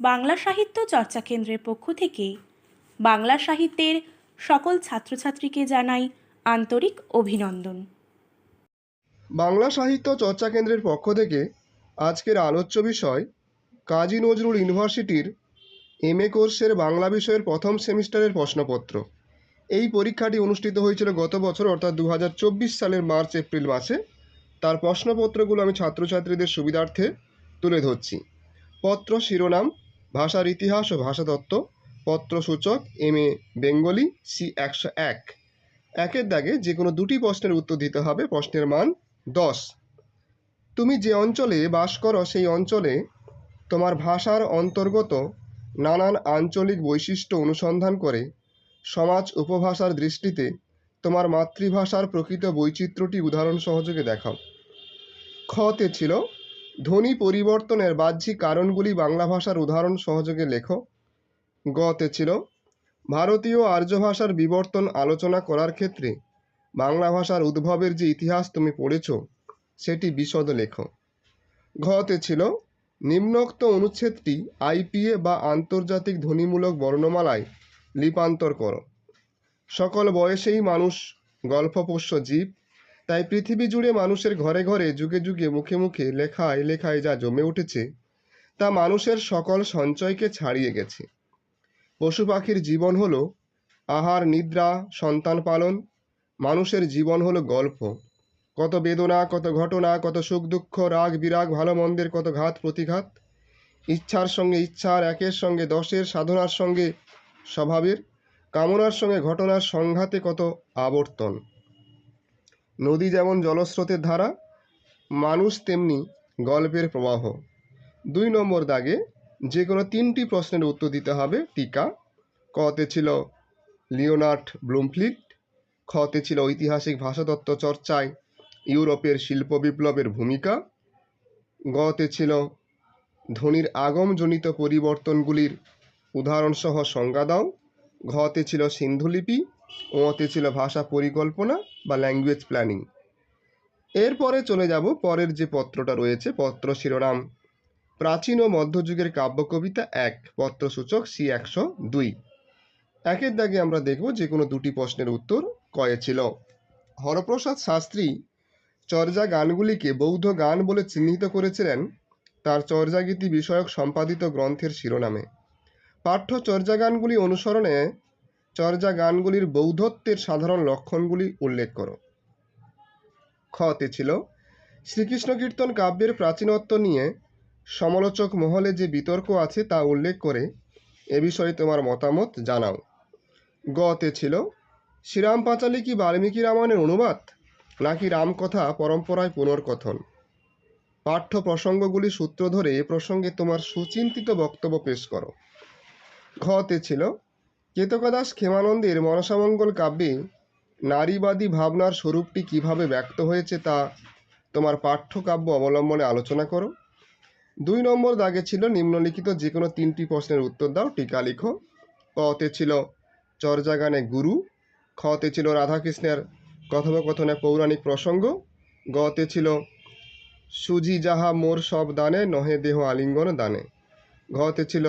বাংলা সাহিত্য চর্চা কেন্দ্রের পক্ষ থেকে বাংলা সাহিত্যের সকল ছাত্রছাত্রীকে জানাই আন্তরিক অভিনন্দন। বাংলা সাহিত্য চর্চা কেন্দ্রের পক্ষ থেকে আজকের আলোচ্য বিষয় কাজী নজরুল ইউনিভার্সিটির এম এ কোর্সের বাংলা বিষয়ের প্রথম সেমিস্টারের প্রশ্নপত্র। এই পরীক্ষাটি অনুষ্ঠিত হয়েছিল গত বছর, অর্থাৎ দু হাজার চব্বিশ সালের মার্চ, এপ্রিল মাসে। তার প্রশ্নপত্রগুলো আমি ছাত্রছাত্রীদের সুবিধার্থে তুলে ধরছি। পত্র শিরোনাম ভাষার ইতিহাস ও ভাষাতত্ত্ব পত্রসূচক, এম এ বেঙ্গলি, সি একশো এক। একের দাগে যে কোনো দুটি প্রশ্নের উত্তর দিতে হবে, প্রশ্নের মান দশ। তুমি যে অঞ্চলে বাস করো, সেই অঞ্চলে তোমার ভাষার অন্তর্গত নানান আঞ্চলিক বৈশিষ্ট্য অনুসন্ধান করে সমাজ উপভাষার দৃষ্টিতে তোমার মাতৃভাষার প্রকৃত বৈচিত্র্যটি উদাহরণ সহযোগে দেখাও। খতে ছিল ধ্বনি পরিবর্তনের বাহ্যিক কারণগুলি বাংলা ভাষার উদাহরণ সহযোগে লেখো। গতে ছিল, ভারতীয় আর্য ভাষার বিবর্তন আলোচনা করার ক্ষেত্রে বাংলা ভাষার উদ্ভবের যে ইতিহাস তুমি পড়েছ, সেটি বিশদ লেখো। ঘতে ছিল, নিম্নোক্ত অনুচ্ছেদটি আইপিএ বা আন্তর্জাতিক ধ্বনিমূলক বর্ণমালায় লিপান্তর করো। সকল বয়সেই মানুষ গল্পপোষ্য জীব তাই পৃথিবী জুড়ে মানুষের ঘরে ঘরে, যুগে যুগে, মুখে মুখে, লেখায় লেখায় যা জমে উঠেছে, তা মানুষের সকল সঞ্চয়কে ছাড়িয়ে গেছে। পশু পাখির জীবন হলো আহার, নিদ্রা, সন্তান পালন। মানুষের জীবন হলো গল্প। কত বেদনা, কত ঘটনা, কত সুখ দুঃখ, রাগ বিরাগ, ভালো মন্দের কত ঘাত, প্রতিঘাত। ইচ্ছার সঙ্গে ইচ্ছার, একের সঙ্গে দশের, সাধনার সঙ্গে স্বভাবের, কামনার সঙ্গে ঘটনার সংঘাতে কত আবর্তন। নদী যেমন জলস্রোতের ধারা, মানুষ তেমনি গল্পের প্রবাহ। দুই নম্বর দাগে যে কোনো তিনটি প্রশ্নের উত্তর দিতে হবে টিকা। কতে ছিল লিওনার্ড ব্লুমফ্লিট, খতে ছিল ঐতিহাসিক ভাষাতত্ত্ব চর্চায় ইউরোপের শিল্প বিপ্লবের ভূমিকা, গতে ছিল ধ্বনির আগমজনিত পরিবর্তনগুলির উদাহরণসহ সংজ্ঞা দাও, ঘতে ছিল সিন্ধুলিপি ওতে ছিল ভাষা পরিকল্পনা বা ল্যাঙ্গুয়েজ প্ল্যানিং এরপরে চলে যাব পরের যে পত্রটা রয়েছে, পত্র শিরোনাম। প্রাচীন ও মধ্যযুগের কাব্য কবিতা এক, পত্রসূচক সি একশো দুই। একের দাগে আমরা দেখব যে কোনো দুটি প্রশ্নের উত্তর কয়ে ছিল। হরপ্রসাদ শাস্ত্রী চর্যা গানগুলিকে বৌদ্ধ গান বলে চিহ্নিত করেছিলেন তার চর্যাগীতি বিষয়ক সম্পাদিত গ্রন্থের শিরোনামে। পাঠ্য চর্যা গানগুলি অনুসরণে চর্যা গানগুলির বৌদ্ধত্বের সাধারণ লক্ষণগুলি উল্লেখ করো। খতে ছিল, শ্রীকৃষ্ণ কীর্তন কাব্যের প্রাচীনত্ব নিয়ে সমালোচক মহলে যে বিতর্ক আছে তা উল্লেখ করে এ বিষয়ে তোমার মতামত জানাও। গতে ছিল, শ্রীরাম পাঁচালী কি বাল্মীকি রামায়ণের অনুবাদ, নাকি রামকথা পরম্পরায় পুনর্কথন? পাঠ্য প্রসঙ্গগুলি সূত্র ধরে এ প্রসঙ্গে তোমার সুচিন্তিত বক্তব্য পেশ করো। ঘতে ছিল কেতকদাস ক্ষেমানন্দের মনসামঙ্গল কাব্যে নারীবাদী ভাবনার স্বরূপটি কীভাবে ব্যক্ত হয়েছে তা তোমার পাঠ্যকাব্য অবলম্বনে আলোচনা করো। দুই নম্বর দাগে ছিল নিম্নলিখিত যে কোনো তিনটি প্রশ্নের উত্তর দাও, টিকা লিখো। কতে ছিল চর্যাগানে গুরু, খতে ছিল রাধাকৃষ্ণের কথোপকথনে পৌরাণিক প্রসঙ্গ, গতে ছিল সুজি যাহা মোর সব দানে, নহে দেহ আলিঙ্গন দানে। ঘতে ছিল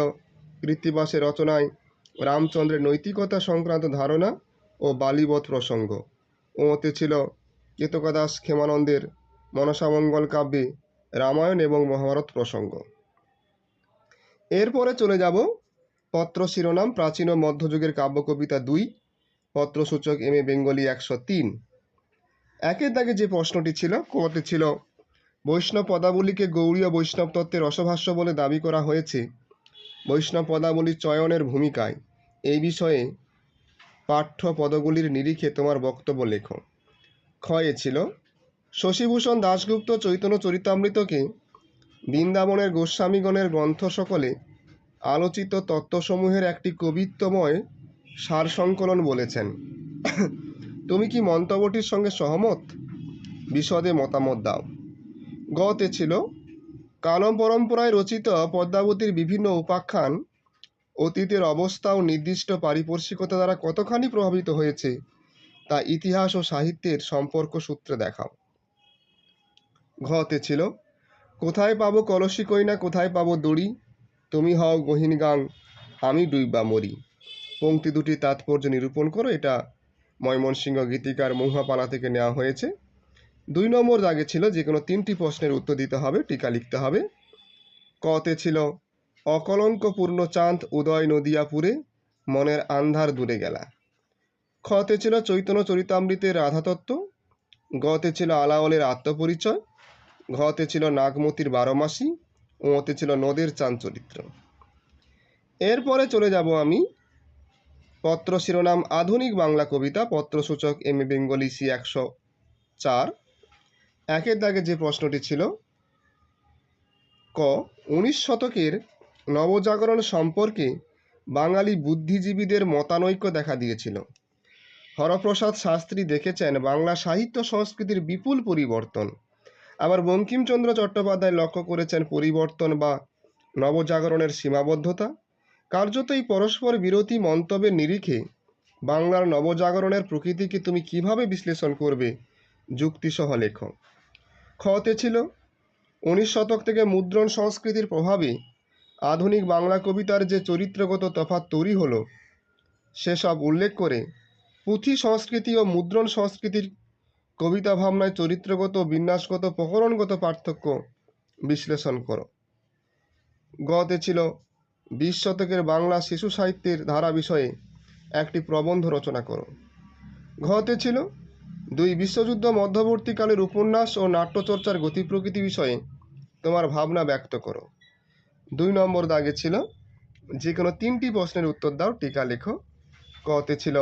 কৃত্তিবাসের রচনায় রামচন্দ্রের নৈতিকতা সংক্রান্ত ধারণা ও বালিবধ প্রসঙ্গ। ওতে ছিল কেতকাদাস ক্ষেমানন্দের মনসামঙ্গল কাব্যে রামায়ণ এবং মহাভারত প্রসঙ্গ। এরপরে চলে যাব পত্র শিরোনাম প্রাচীন ও মধ্যযুগের কাব্য কবিতা দুই, পত্রসূচক এম এ বেঙ্গলি একশো তিন। একের দাগে যে প্রশ্নটি ছিল কোতে ছিল, বৈষ্ণব পদাবলীকে গৌড়ীয় বৈষ্ণব তত্ত্বের রসভাষ্য বলে দাবি করা হয়েছে। বৈষ্ণব পদাবলীর চয়নের ভূমিকায়। এই বিষয়ে পাঠ্য পদগুলির নিরিখে তোমার বক্তব্য লেখো। ক্ষয়ে ছিল, শশীভূষণ দাশগুপ্ত চৈতন্য চরিতামৃতকে বৃন্দাবনের গোস্বামীগণের গ্রন্থ সকলে আলোচিত তত্ত্বসমূহের একটি কবিত্বময় সারসংকলন বলেছেন। তুমি কি মন্তব্যটির সঙ্গে সহমত? বিশদে মতামত দাও। গতে ছিল কালম পরম্পরায় রচিত পদ্মাবতীর বিভিন্ন উপাখ্যান অতীতের অবস্থা ও নির্দিষ্ট পারিপার্শ্বিকতা দ্বারা কতখানি প্রভাবিত হয়েছে, তা ইতিহাস ও সাহিত্যের সম্পর্ক সূত্রে দেখাও। ঘতে ছিল, কোথায় পাবো কলসি কইনা কোথায় পাবো দড়ি? তুমি হও গহীন গাং, আমি ডুইবা মরি। পংক্তি দুটি তাৎপর্য নিরূপণ করো, এটা ময়মনসিংহ গীতিকার মহুয়াপালা থেকে নেওয়া হয়েছে। দুই নম্বর দাগে ছিল, যে কোনো তিনটি প্রশ্নের উত্তর দিতে হবে, টিকা লিখতে হবে। কতে ছিল অকলঙ্কপূর্ণ চাঁদ উদয় নদিয়াপুরে মনের আন্ধার দূরে গেলা। খতে ছিল চৈতন্য চরিতামৃতের রাধাতত্ত্ব গতে ছিল আলাওলের আত্মপরিচয় ঘতে ছিল নাগমতির বারোমাসি ওতে ছিল নদের চাঁদ চরিত্র এরপরে চলে যাব আমি পত্র শিরোনাম আধুনিক বাংলা কবিতা, পত্রসূচক এম এ বেঙ্গলি সি একশো চার। একের দাগে যে প্রশ্নটি ছিল, ক, উনিশ শতকের নবজাগরণ সম্পর্কে বাঙালি বুদ্ধিজীবীদের মতানৈক্য দেখা দিয়েছিল। হরপ্রসাদ শাস্ত্রী দেখেছেন বাংলা সাহিত্য সংস্কৃতির বিপুল পরিবর্তন। আবার বঙ্কিমচন্দ্র চট্টোপাধ্যায় লক্ষ্য করেছেন পরিবর্তন বা নবজাগরণের সীমাবদ্ধতা। কার্যত এই পরস্পর বিরোধী মন্তব্যের নিরিখে বাংলার নবজাগরণের প্রকৃতিকে তুমি কীভাবে বিশ্লেষণ করবে যুক্তিসহ লেখ খতে ছিল। উনিশ শতক থেকে মুদ্রণ সংস্কৃতির প্রভাবে আধুনিক বাংলা কবিতার যে চরিত্রগত তফাৎ তৈরি হলো, সেসব উল্লেখ করে পুঁথি সংস্কৃতি ও মুদ্রণ সংস্কৃতির কবিতা ভাবনায় চরিত্রগত বিন্যাসগত প্রকরণগত পার্থক্য বিশ্লেষণ করো। গতে ছিল বিশ শতকের বাংলা শিশু সাহিত্যের ধারা বিষয়ে একটি প্রবন্ধ রচনা করো। ঘতে ছিল দুই বিশ্বযুদ্ধ মধ্যবর্তীকালের উপন্যাস ও নাট্যচর্চার গতি প্রকৃতি বিষয়ে তোমার ভাবনা ব্যক্ত করো। দুই নম্বর দাগে ছিল যে কোনো তিনটি প্রশ্নের উত্তর দাও, টিকা লেখো। কতে ছিল,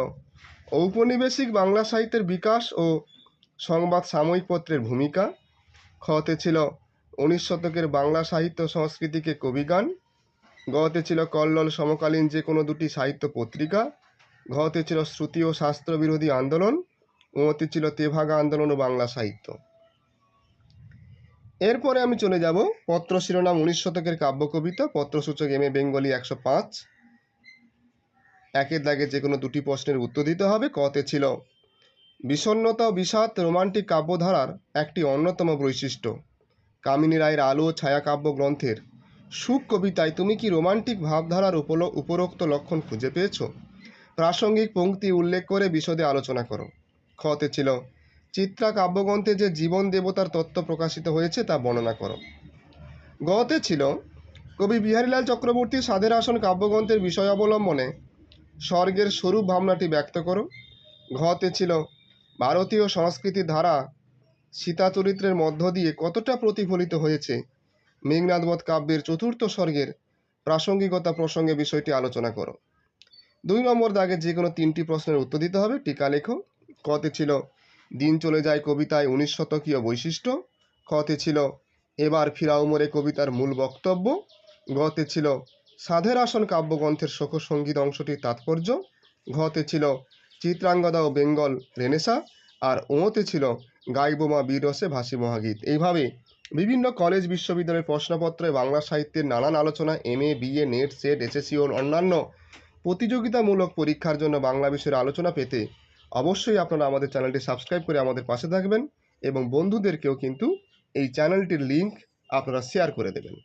ঔপনিবেশিক বাংলা সাহিত্যের বিকাশ ও সংবাদ সাময়িক পত্রের ভূমিকা। খতে ছিল, উনিশ শতকের বাংলা সাহিত্য সংস্কৃতিকে কবিগান। গতে ছিল, কল্লোল সমকালীন যে কোনো দুটি সাহিত্য পত্রিকা। ঘতে ছিল, শ্রুতি ও শাস্ত্র বিরোধী আন্দোলন। ওতে ছিল, তেভাগা আন্দোলন ও বাংলা সাহিত্য। এরপরে আমি চলে যাব পত্র শিরোনাম উনিশ শতকের কাব্য কবিতা পত্রসূচক এম এ বেঙ্গলি একশো পাঁচ। একের দাগে যে কোনো দুটি প্রশ্নের উত্তর দিতে হবে কতে ছিল, বিষণ্ণতা ও বিষাদ রোমান্টিক কাব্যধারার একটি অন্যতম বৈশিষ্ট্য। কামিনী রায়ের আলো ছায়া কাব্য গ্রন্থের সুখ কবিতায় তুমি কি রোমান্টিক ভাবধারার উপল, উপরোক্ত লক্ষণ খুঁজে পেয়েছ? প্রাসঙ্গিক পংক্তি উল্লেখ করে বিশদে আলোচনা করো। খতে ছিল চিত্রা কাব্যগ্রন্থে যে জীবন দেবতার তত্ত্ব প্রকাশিত হয়েছে তা বর্ণনা করো। গতে ছিল, কবি বিহারীলাল চক্রবর্তী সাধের আসন কাব্যগ্রন্থের বিষয় অবলম্বনে স্বর্গের স্বরূপ ভাবনাটি ব্যক্ত করো। ঘতে ছিল, ভারতীয় সংস্কৃতির ধারা সীতা চরিত্রের মধ্য দিয়ে কতটা প্রতিফলিত হয়েছে, মেঘনাদবধ কাব্যের চতুর্থ স্বর্গের প্রাসঙ্গিকতা প্রসঙ্গে বিষয়টি আলোচনা করো। দুই নম্বর দাগে যে কোনো তিনটি প্রশ্নের উত্তর দিতে হবে, টিকা লেখো। কতে ছিল দিন চলে যায় কবিতায় উনিশ শতকীয় বৈশিষ্ট্য। খতে ছিল এবার ফিরাও মোরে কবিতার মূল বক্তব্য। গতে ছিল সাধের আসন কাব্যগ্রন্থের শোকসঙ্গীত অংশটির তাৎপর্য। ঘতে ছিল চিত্রাঙ্গদা ও বেঙ্গল রেনেসা। আর ওঁতে ছিল গাইবোমা বীরসে ভাসি মহাগীত। এইভাবে বিভিন্ন কলেজ বিশ্ববিদ্যালয়ের প্রশ্নপত্রে বাংলা সাহিত্যের নানান আলোচনা, M A BA NET, SET SSC ও অন্যান্য প্রতিযোগিতামূলক পরীক্ষার জন্য বাংলা বিষয়ের আলোচনা পেতে অবশ্যই আপনারা আমাদের চ্যানেলটি সাবস্ক্রাইব করে আমাদের পাশে থাকবেন এবং বন্ধুদেরকেও কিন্তু এই চ্যানেলটির লিংক আপনারা শেয়ার করে দেবেন।